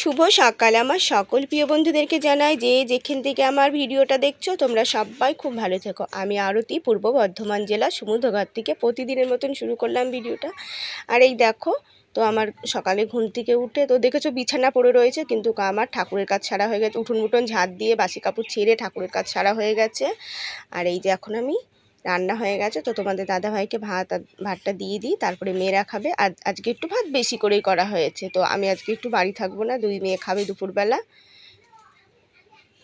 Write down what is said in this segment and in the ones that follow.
শুভ সকাল। আমার সকল প্রিয় বন্ধুদেরকে জানাই যে যেখান থেকে আমার ভিডিওটা দেখছ, তোমরা সবাই খুব ভালো থেকো। আমি আরতি, পূর্ব বর্ধমান জেলা, সমুদ্রঘাট থেকে প্রতিদিনের মতন শুরু করলাম ভিডিওটা। আর এই দেখো, তো আমার সকালে ঘুম থেকে উঠে, তো দেখেছ বিছানা পড়ে রয়েছে, কিন্তু আমার ঠাকুরের কাজ ছাড়া হয়ে গেছে। উঠুন মুঠুন ঝাঁট দিয়ে বাসি কাপড় ছেড়ে ঠাকুরের কাজ ছাড়া হয়ে গেছে। আর এই যে এখন আমি রান্না হয়ে গেছে, তো তোমাদের দাদাভাইকে ভাত ভাতটা দিয়ে দিই, তারপরে মেয়েরা খাবে। আর আজকে একটু ভাত বেশি করেই করা হয়েছে, তো আমি আজকে একটু বাড়ি থাকব না, দুই মেয়ে খাবে দুপুরবেলা।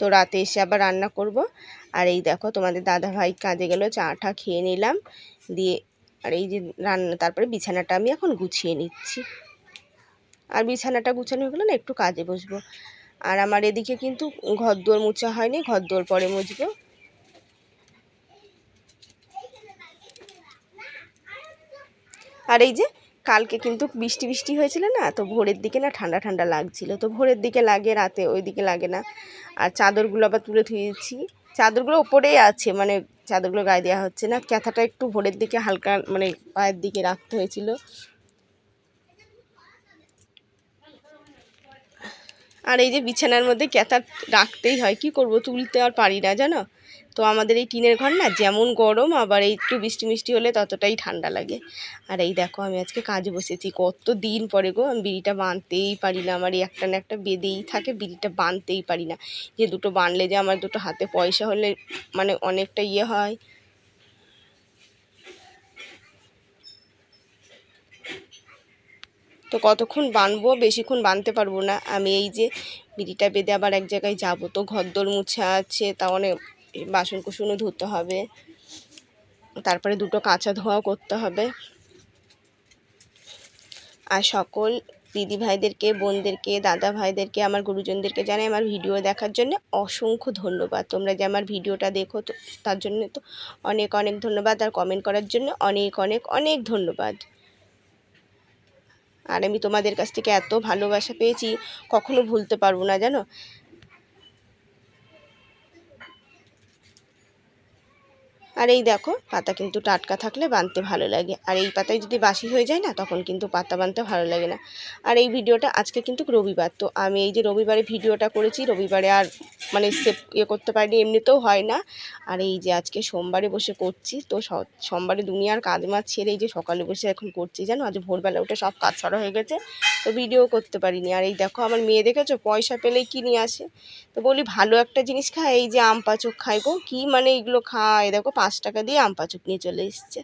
তো রাতে এসে আবার রান্না করব। আর এই দেখো তোমাদের দাদাভাই কাজে গেলো চাটা খেয়ে নিলাম, দিয়ে আর এই যে রান্না, তারপরে বিছানাটা আমি এখন গুছিয়ে নিচ্ছি। আর বিছানাটা গুছানো হয়ে গেলো না একটু কাজে বসবো। আর আমার এদিকে কিন্তু ঘর দোর মুছা হয়নি ঘর দোর পরে মুছবো। আর এই যে কালকে কিন্তু বৃষ্টি বৃষ্টি হয়েছিল না, তো ভোরের দিকে না ঠান্ডা ঠান্ডা লাগছিল। তো ভোরের দিকে লাগে, রাতে ওই দিকে লাগে না। আর চাদরগুলো আবার তুলে ধুয়েছি। চাদরগুলো ওপরেই আছে মানে চাদরগুলো গায়ে দেওয়া হচ্ছে না। ক্যাথাটা একটু ভোরের দিকে হালকা মানে পায়ের দিকে রাখতে হয়েছিল। আর এই যে বিছানার মধ্যে ক্যাথা রাখতেই হয়, কি করব তুলতে আর পারি না, জানো? তো আমাদের এই টিনের ঘর না যেমন গরম, আবার এই একটু বৃষ্টি মিষ্টি হলে ততটাই ঠান্ডা লাগে। আর এই দেখো আমি আজকে কাজে বসেছি। কত দিন পরে গো, আমি বিড়িটা বাঁধতেই পারি না। আমার এই একটা না একটা বেঁধেই থাকে, বিড়িটা বাঁধতেই পারি না। যে দুটো বাঁধলে যে আমার দুটো হাতে পয়সা হলে মানে অনেকটা ইয়ে হয়। তো কতক্ষণ বানবো, বেশিক্ষণ বাঁধতে পারব না। আমি এই যে বিড়িটা বেঁধে আবার এক জায়গায় যাব। তো ঘরদোর মুছে আছে, তা অনেক বাসন কুসনও ধুতে হবে। তারপরে দুটো কাঁচা ধোয়াও করতে হবে। আর সকল দিদি ভাইদেরকে, বোনদেরকে, দাদা ভাইদেরকে, আমার গুরুজনদেরকে জানাই আমার ভিডিও দেখার জন্য অসংখ্য ধন্যবাদ। তোমরা যে আমার ভিডিওটা দেখো তো, তার জন্য তো অনেক অনেক ধন্যবাদ। আর কমেন্ট করার জন্য অনেক অনেক অনেক ধন্যবাদ। আর আমি তোমাদের কাছ থেকে এত ভালোবাসা পেয়েছি, কখনো ভুলতে পারব না, জানো? আর এই দেখো, পাতা কিন্তু টাটকা থাকলে বানতে ভালো লাগে। আর এই পাতায় যদি বাসি হয়ে যায় না, তখন কিন্তু পাতা বানতে ভালো লাগে না। আর এই ভিডিওটা আজকে কিন্তু রবিবার, তো আমি এই যে রবিবারে ভিডিওটা করেছি, রবিবারে আর মানে সেভ ইয়ে করতে পারিনি, এমনিতেও হয় না। আর এই যে আজকে সোমবারে বসে করছি, তো সোমবারে দুনিয়ার কাজ মাছ ছেড়ে এই যে সকালে বসে এখন করছি, জানো? আজ ভোরবেলা উঠে সব কাজ ছাড়া হয়ে গেছে, তো ভিডিও করতে পারিনি। আর এই দেখো, আমার মেয়ে দেখেছ? পয়সা পেলেই কিনে আসে? তো বলি ভালো একটা জিনিস খায়, এই যে আম পাচক খাই গো, কী মানে এইগুলো খায়? দেখো, পাঁচ টাকা দিয়ে আম পাচক নিয়ে চলে এসছে।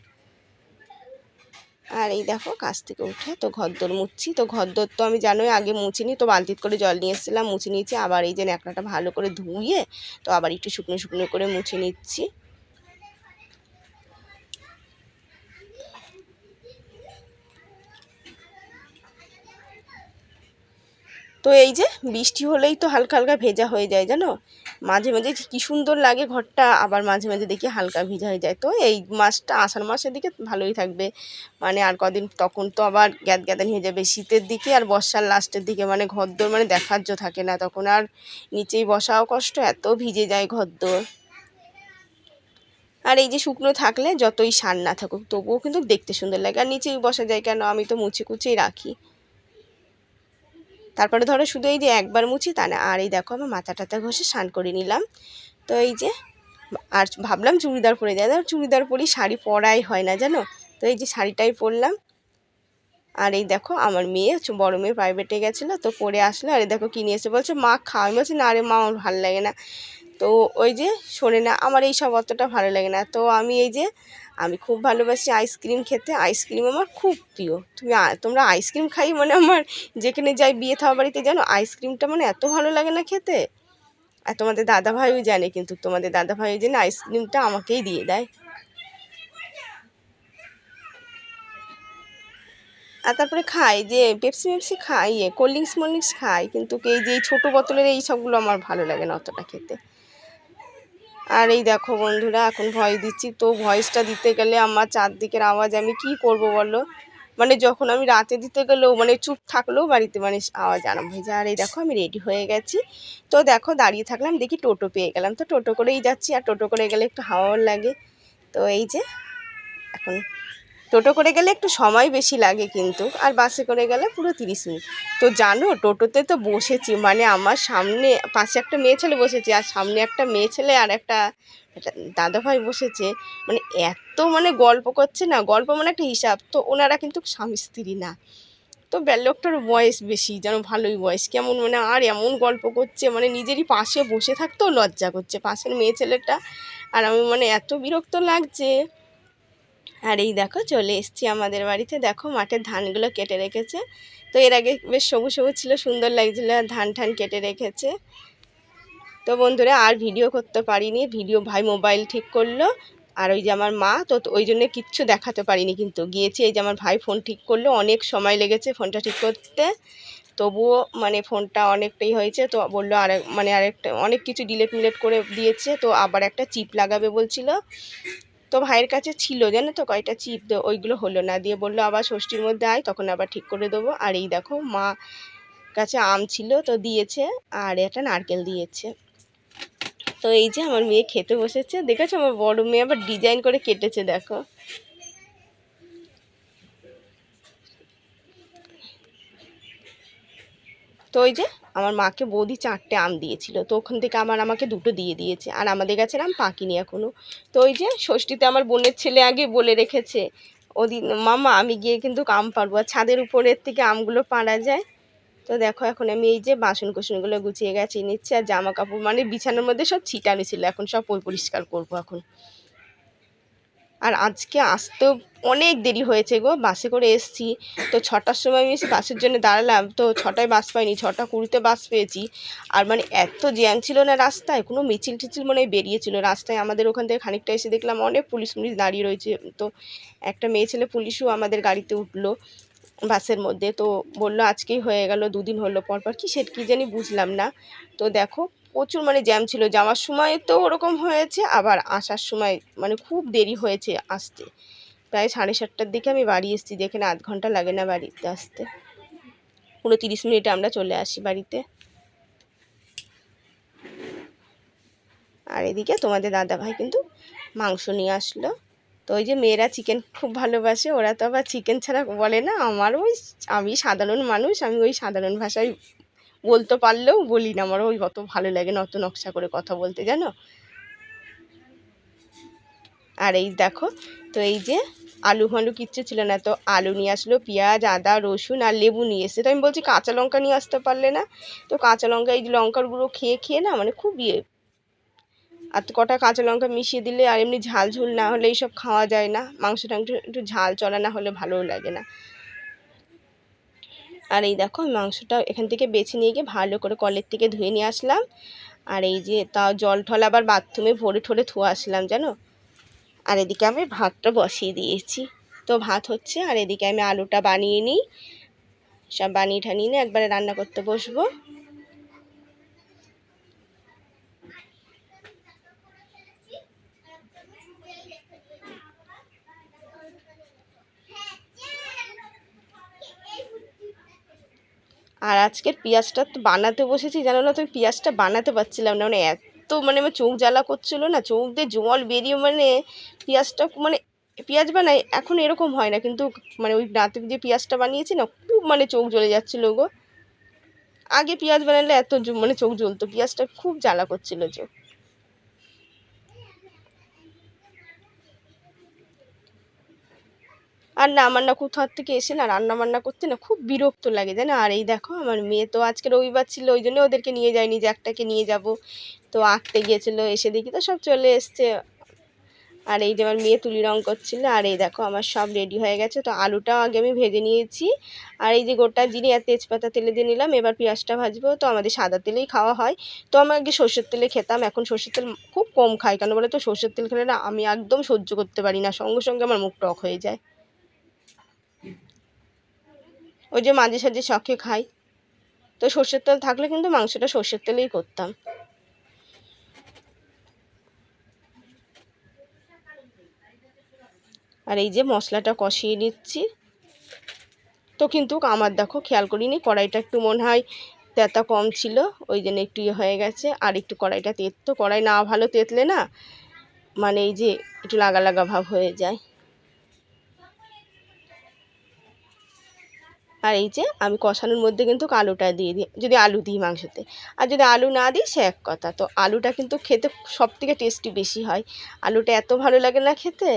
আর এই দেখো কাছ থেকে উঠে তো ঘরদোর মুছছি। তো ঘরদোর তো আমি জানোই আগে মুছিনি, তো বালতিত করে জল নিয়ে এসেছিলাম, মুছে নিয়েছি। আবার এই যে ন্যাকড়াটা ভালো করে ধুয়ে তো আবার একটু শুকনো শুকনো করে মুছে নিচ্ছি। তো এই যে বৃষ্টি হলেই তো হালকা হালকা ভেজা হয়ে যায়, জানো? মাঝে মাঝে কী সুন্দর লাগে ঘরটা, আবার মাঝে মাঝে দেখি হালকা ভিজা হয়ে যায়। তো এই মাসটা, আষাঢ় মাসের দিকে ভালোই থাকবে। মানে আর কদিন, তখন তো আবার গ্যাদ গ্যাদানি হয়ে যাবে। শীতের দিকে আর বর্ষার লাস্টের দিকে মানে ঘরদোর মানে দেখার জো থাকে না। তখন আর নিচেই বসাও কষ্ট, এত ভিজে যায় ঘরদোর। আর এই যে শুকনো থাকলে যতই সার না থাকুক, তবুও কিন্তু দেখতে সুন্দর লাগে। আর নিচেই বসা যায় কেন? আমি তো মুছে কুচেই রাখি। তারপরে ধরো শুধু এই যে একবার মুছি তা না, আর এই দেখো আমার মাথা টাথা ঘষে স্নান করে নিলাম। তো এই যে, আর ভাবলাম চুড়িদার পরে যায় চুড়িদার পরি, শাড়ি পরাই হয় না, জানো? তো এই যে শাড়িটাই পরলাম। আর এই দেখো আমার মেয়ে বড় মেয়ে প্রাইভেটে গেছিল, তো পরে আসলো। আর এই দেখো কিনে এসে বলছে, মা খাওয়া আমি বলছি, না আরে মা, আমার ভালো লাগে না। তো ওই যে শোনে না, আমার এই সব অতটা ভালো লাগে না। তো আমি এই যে আমি খুব ভালোবাসি আইসক্রিম খেতে। আইসক্রিম আমার খুব প্রিয়। তুমি তোমরা আইসক্রিম খাই মানে আমার যেখানে যাই বিয়ে থাওয়া বাড়িতে জানো, আইসক্রিমটা মানে এত ভালো লাগে না খেতে। আর তোমাদের দাদাভাইও জানে কিন্তু, তোমাদের দাদাভাই জেনে আইসক্রিমটা আমাকেই দিয়ে দেয়। আর তারপরে খাই যে পেপসি মেপসি খাই ইয়ে কোল্ড ড্রিঙ্কস, মোল্ড ড্রিঙ্কস খাই, কিন্তু এই যে এই ছোটো বোতলের এই সবগুলো আমার ভালো লাগে না অতটা খেতে। আর এই দেখো বন্ধুরা, এখন ভয়েস দিচ্ছি। তো ভয়েসটা দিতে গেলে আমার চারদিকের আওয়াজ আমি কি করব বলো? মানে যখন আমি রাতে দিতে গেলেও মানে চুপ থাকলেও বাড়িতে মানে আওয়াজ আরাম হয়ে যায়। আর এই দেখো আমি রেডি হয়ে গেছি। তো দেখো দাঁড়িয়ে থাকলাম, দেখি টোটো পেয়ে গেলাম। তো টোটো করেই যাচ্ছি, আর টোটো করে গেলে একটু হাওয়াও লাগে। তো এই যে, এখন টোটো করে গেলে একটু সময় বেশি লাগে কিন্তু, আর বাসে করে গেলে পুরো তিরিশ মিনিট। তো জানো, টোটোতে তো বসেছি মানে আমার সামনে, পাশে একটা মেয়ে ছেলে বসেছে, আর সামনে একটা মেয়ে ছেলে আর একটা দাদাভাই বসেছে। মানে এত মানে গল্প করছে না, গল্প মানে একটা হিসাব। তো ওনারা কিন্তু স্বামী স্ত্রী না। তো লোকটার বয়স বেশি, যেন ভালোই বয়স। কেমন মানে আর এমন গল্প করছে মানে নিজেরই পাশে বসে থাকতেও লজ্জা করছে। পাশের মেয়ে ছেলেটা, আর আমি মানে এত বিরক্ত লাগছে। আর এই দেখো চলে এসছি আমাদের বাড়িতে। দেখো মাঠের ধানগুলো কেটে রেখেছে। তো এর আগে বেশ সবুজ সবুজ ছিল, সুন্দর লাগছিল ধান ঠান কেটে রেখেছে। তো বন্ধুরা, আর ভিডিও করতে পারিনি। ভিডিও ভাই মোবাইল ঠিক করল, আর ওই যে আমার মা, তো ওই জন্য কিচ্ছু দেখাতে পারিনি কিন্তু। গিয়েছি, এই যে আমার ভাই ফোন ঠিক করল, অনেক সময় লেগেছে ফোনটা ঠিক করতে। তবুও মানে ফোনটা অনেকটাই হয়েছে, তো বলল আর মানে আরেকটা, অনেক কিছু ডিলেট মিলেট করে দিয়েছে, তো আবার একটা চিপ লাগাবে বলছিল। তো ভাইয়ের কাছে ছিল, জানো তো? কয়টা চিপ দে, ওইগুলো হলো না। দিয়ে বলল, আবার ষষ্ঠীর মধ্যে আয়, তখন আবার ঠিক করে দেবো। আর এই দেখো, মা কাছে আম ছিল, তো দিয়েছে, আর একটা নারকেল দিয়েছে। তো এই যে আমার মেয়ে খেতে বসেছে। দেখেছ আমার বড় মেয়ে আবার ডিজাইন করে কেটেছে, দেখো। তো ওই যে আমার মাকে বৌদি চারটে আম দিয়েছিল। তো ওখান থেকে আমার আমাকে দুটো দিয়ে দিয়েছে। আর আমাদের গাছের আম পাকিনি এখনও তো ওই যে ষষ্ঠীতে আমার বোনের ছেলে আগে বলে রেখেছে, ওদিন মামা, আমি গিয়ে কিন্তু আম পারব আর ছাদের উপরের থেকে আমগুলো পাড়া যায়। তো দেখো এখন আমি এই যে বাসন কুসনগুলো গুছিয়ে গেছি নিচ্ছি। আর জামা কাপড় মানে বিছানার মধ্যে সব ছিটানো ছিল। এখন সব পরিষ্কার করব এখন। আর আজকে আসতেও অনেক দেরি হয়েছে গো, বাসে করে এসছি। তো ছটার সময় আমি এসে বাসের জন্য দাঁড়ালাম, তো ছটায় বাস পাইনি, ছটা কুড়িতে বাস পেয়েছি। আর মানে এত জ্যাম ছিল না রাস্তায়, কোনো মিছিল টিছিল মনে হয় বেরিয়েছিল। রাস্তায় আমাদের ওখান থেকে খানিকটা এসে দেখলাম অনেক পুলিশ পুলিশ দাঁড়িয়ে রয়েছে। তো একটা মেয়ে ছেলে পুলিশও আমাদের গাড়িতে উঠল বাসের মধ্যে। তো বলল আজকেই হয়ে গেল, দুদিন হলো, পরপর কি সেটা কী জানি বুঝলাম না। তো দেখো প্রচুর মানে জ্যাম ছিল। যাওয়ার সময় তো ওরকম হয়েছে, আবার আসার সময় মানে খুব দেরি হয়েছে আসতে। প্রায় সাড়ে সাতটার দিকে আমি বাড়ি এসেছি যেখানে আধ ঘণ্টা লাগে না বাড়িতে আসতে। পুরো তিরিশ মিনিটে আমরা চলে আসি বাড়িতে। আর এদিকে তোমাদের দাদা ভাই কিন্তু মাংস নিয়ে আসলো। তো ওই যে মেয়েরা চিকেন খুব ভালোবাসে, ওরা তো আবার চিকেন ছাড়া বলে না আমার ওই আমি সাধারণ মানুষ, আমি ওই সাধারণ ভাষায় বলতে পারলেও বলি না। আমার ওই অত ভালো লাগে না অত নকশা করে কথা বলতে, জানো? আর এই দেখো, তো এই যে আলু ফালু কিচ্ছু ছিল না, তো আলু নিয়ে আসলো পেঁয়াজ, আদা, রসুন আর লেবু নিয়ে এসে তো আমি বলছি কাঁচা লঙ্কা নিয়ে আসতে পারলে না? তো কাঁচা লঙ্কা, এই লঙ্কার গুঁড়ো খেয়ে খেয়ে না মানে খুব ইয়ে। আর কটা কাঁচা লঙ্কা মিশিয়ে দিলে আর এমনি ঝাল ঝুল না হলে এইসব খাওয়া যায় না। মাংস টাংস একটু ঝাল চলা না হলে ভালোও লাগে না। আর এই দেখো মাংসটা এখান থেকে বেছে নিয়ে গিয়ে ভালো করে কলের থেকে ধুয়ে নিয়ে আসলাম। আর এই যে তা জল ঠল আবার বাথরুমে ভরে ঠরে ধুয়ে আসলাম, জানো? আর এদিকে আমি ভাতটা বসিয়ে দিয়েছি। তো ভাত হচ্ছে, আর এদিকে আমি আলুটা বানিয়ে নিই। সব বানিয়ে ঠানিয়ে নিয়ে একবারে রান্না করতে বসবো। আর আজকের পেঁয়াজটা তো বানাতে বসেছি, জানো না তো আমি পেঁয়াজটা বানাতে পারছিলাম না মানে এত মানে আমার চোখ জ্বালা করছিল না, চোখ দিয়ে জল বেরিয়ে মানে পেঁয়াজটা মানে পেঁয়াজ বানাই, এখন এরকম হয় না, কিন্তু মানে ওই রাতে যে পেঁয়াজটা বানিয়েছি না, খুব মানে চোখ জ্বলে যাচ্ছিল গো। আগে পেঁয়াজ বানালে এত মানে চোখ জ্বলতো, পেঁয়াজটা খুব জ্বালা করছিল চোখ। আর না, আমার না কোথাও থেকে এসে না রান্না বান্না করতে না খুব বিরক্ত লাগে, জানো? আর এই দেখো, আমার মেয়ে তো আজকে রবিবার ছিল, ওই জন্য ওদেরকে নিয়ে যায়নি যে একটাকে নিয়ে যাব। তো আঁকতে গিয়েছিল, এসে দেখি তো সব চলে এসছে। আর এই যে আমার মেয়ে তুলি রং করছিল, আর এই দেখো, আমার সব রেডি হয়ে গেছে। তো আলুটাও আগে আমি ভেজে নিয়েছি। আর এই যে গোটা জিরে আর তেজপাতা তেলে দিয়ে নিলাম, এবার পেঁয়াজটা ভাজবো। তো আমাদের সাদা তেলেই খাওয়া হয়। তো আমি আগে সর্ষের তেলে খেতাম, এখন সর্ষের তেল খুব কম খাই। কেন বলে তো? সর্ষের তেল খেলে না আমি একদম সহ্য করতে পারি না, সঙ্গে সঙ্গে আমার মুখ টক হয়ে যায়। ওই যে মাঝে সাঝে শখে খাই। তো সর্ষের তেল থাকলে কিন্তু মাংসটা সর্ষের তেলেই করতাম। আর এই যে মশলাটা কষিয়ে নিচ্ছি। তো কিন্তু আমার দেখো খেয়াল করিনি, কড়াইটা একটু মনে হয় তেতা কম ছিল, ওই জন্য একটু ইয়ে হয়ে গেছে। আর একটু কড়াইটা তেত, তো কড়াই না ভালো তেতলে না মানে এই যে একটু লাগা লাগা ভাব হয়ে যায়। আর এই যে আমি কষানোর মধ্যে কিন্তু আলুটা দিয়ে দিই, যদি আলু দিই মাংসতে। আর যদি আলু না দিই, সে এক কথা। তো আলুটা কিন্তু খেতে সব থেকে টেস্টি বেশি হয়। আলুটা এত ভালো লাগে না খেতে।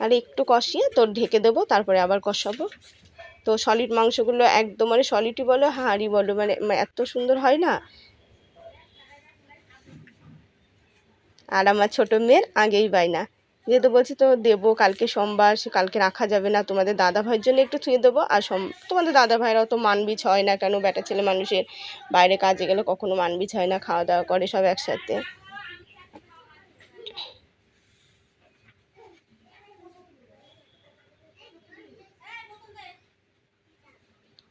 আর একটু কষিয়ে তোর ঢেকে দেবো, তারপরে আবার কষাবো। তো সলিড মাংসগুলো একদম মানে সলিডই বলো, হাঁড়ি বলো মানে এত সুন্দর হয় না? আর আমার ছোটো মেয়ের আগেই বায়না। যেহেতু বলছি তো দেবো, কালকে সোমবার, সে কালকে রাখা যাবে না, তোমাদের দাদা ভাইয়ের জন্য একটু থুয়ে দেবো, আর সোম, তোমাদের দাদা ভাইরাও তো মানবিজ হয় না কেন বেটা ছেলে মানুষের বাইরে কাজে গেলে কখনো মানবিজ হয় না খাওয়া দাওয়া করে সব একসাথে।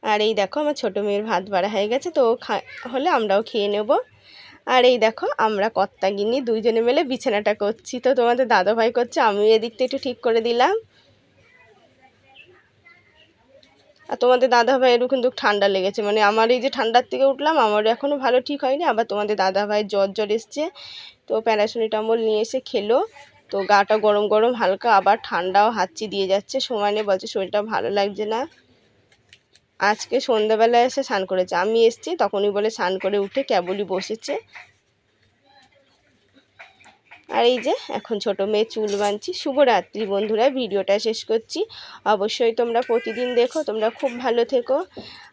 আর এই দেখো, আমার ছোটো মেয়ের ভাত বাড়া হয়ে গেছে, তো হলে আমরাও খেয়ে নেব। আর এই দেখো, আমরা কর্তা গিনি দুইজনে মিলে বিছানাটা করছি। তো তোমাদের দাদাভাই করছে, আমিও এদিকটা একটু ঠিক করে দিলাম। আর তোমাদের দাদা ভাইয়েরও কিন্তু ঠান্ডা লেগেছে। মানে আমার এই যে ঠান্ডার থেকে উঠলাম, আমারও এখনও ভালো ঠিক হয়নি। আবার তোমাদের দাদা ভাইয়ের জ্বর জ্বর এসছে। তো প্যারাসোনিটামল নিয়ে এসে খেলো। তো গাটা গরম গরম, হালকা আবার ঠান্ডাও হাঁচি দিয়ে যাচ্ছে। সময় নিয়ে বলছে শরীরটা ভালো লাগছে না। আজকে সন্ধ্যাবেলায় এসে স্নান করেছে। আমি এসছি, তখনই বলে স্নান করে উঠে কেবলই বসেছে। আর এই যে, এখন ছোট মেয়ে চুল বাঁধছি। শুভরাত্রি বন্ধুরা, ভিডিওটা শেষ করছি। অবশ্যই তোমরা প্রতিদিন দেখো, তোমরা খুব ভালো থেকো।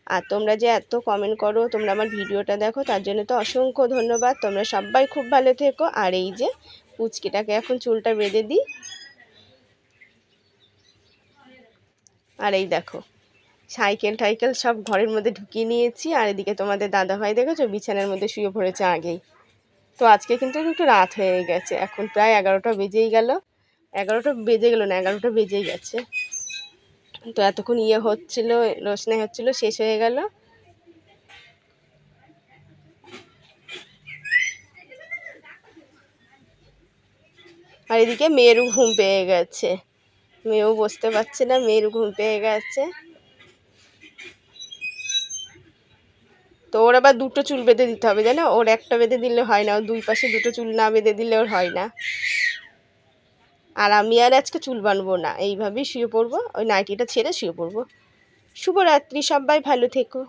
আর তোমরা যে এত কমেন্ট করো, তোমরা আমার ভিডিওটা দেখো, তার জন্য তো অসংখ্য ধন্যবাদ। তোমরা সবাই খুব ভালো থেকো। আর এই যে, পুচকিটাকে এখন চুলটা বেঁধে দিই। আর এই দেখো সাইকেল টাইকেল সব ঘরের মধ্যে ঢুকিয়ে নিয়েছি। আর এদিকে তোমাদের দাদাভাই দেখেছ? বিছানার মধ্যে শুয়ে পড়েছে আগেই। তো আজকে কিন্তু একটু রাত হয়ে গেছে। এখন প্রায় এগারোটা বেজেই গেল। এগারোটা বেজে গেল না, এগারোটা বেজেই গেছে। তো এতক্ষণ ইয়ে হচ্ছিল, রোশনাই হচ্ছিল, শেষ হয়ে গেল। আর এদিকে মেয়েরও ঘুম পেয়ে গেছে। মেয়েও বসতে পারছে না, মেয়েরও ঘুম পেয়ে গেছে। তো ওর আবার দুটো চুল বেঁধে দিতে হবে, জানো? ওর একটা বেঁধে দিলে হয় না, ওর দুই পাশে দুটো চুল না বেঁধে দিলে ওর হয় না। আর আমি আর আজকে চুল বানবো না, এইভাবেই শুয়ে পড়ব। ওই নাইটিটা ছেড়ে শুয়ে পড়ব। শুভরাত্রি, সবাই ভালো থেকো।